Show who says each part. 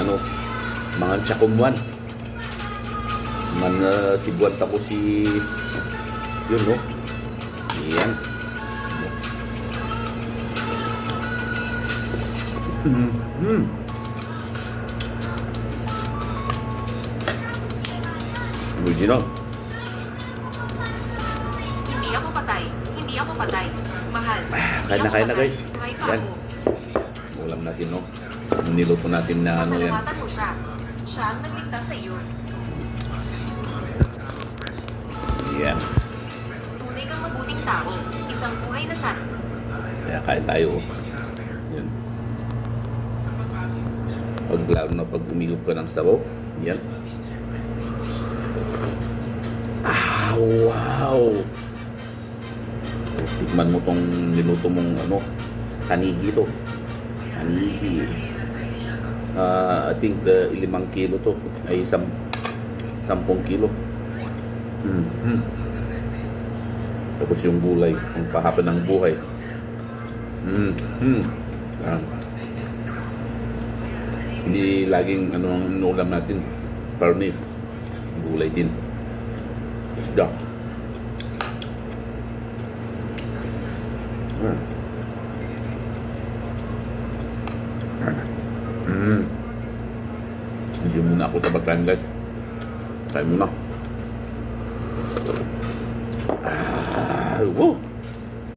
Speaker 1: ano, mga tsakumwan. Man uh, si Buwan tako si yun no. Yan. Mm. Mm. Original.
Speaker 2: Hindi ako patay. Hindi ako patay. Mahal.
Speaker 1: Kain na, kain na, guys. Yan.
Speaker 2: Ako.
Speaker 1: Ulam natin no. Niluto natin na ano yan.
Speaker 2: Pasalamatan mo siya. Siya ang nagligtas sa iyo.
Speaker 1: Yan.
Speaker 2: Tunay kang mabuting tao. Isang buhay na san.
Speaker 1: Kaya kain tayo. oh. Yan. Pag lalo na pag umihop ka ng sabaw. Yan. Ah, wow! Tikman mo tong niluto mong ano, kanigi to. Kanigi. Ah, I think the limang kilo to. Ay isang sampung kilo. Mhm. Tapos yung gulay, ang pahaba ng buhay. Mm. Mm. Ah. Hindi laging ano ang inuulam natin. Karne. Gulay din. Isda. Ah. Ah. Mm. Hindi muna ako sa bagkan guys. Kain muna. Ah, wow.